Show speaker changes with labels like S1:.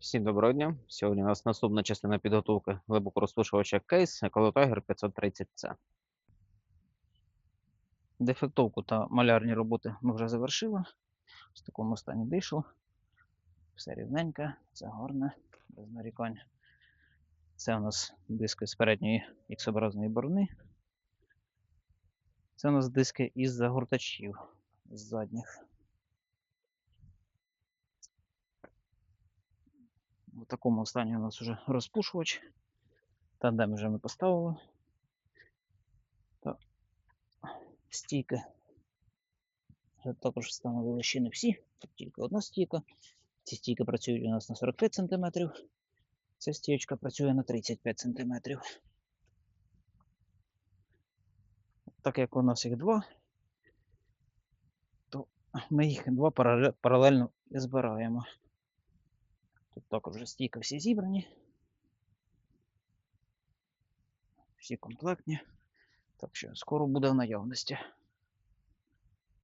S1: Всім доброго дня. Сьогодні у нас наступна частина підготовки глибокорозпушувача кейс Еколотайгер 530C. Дефектовку та малярні роботи ми вже завершили. В такому стані вийшло. Все рівненьке, все гарне, без нарікань. Це у нас диски з передньої іксобразної борони. Це у нас диски із загортачів з задніх. В такому стані у нас вже розпушувач. Тандем вже ми поставили. Та стійки. Вже також встановили ще не всі. Тут тільки одна стійка. Ці стійки працюють у нас на 45 см. Ця стійка працює на 35 см. Так як у нас їх два, то ми їх два паралельно збираємо. Тут також вже стійки всі зібрані. Всі комплектні. Так що скоро буде в наявності.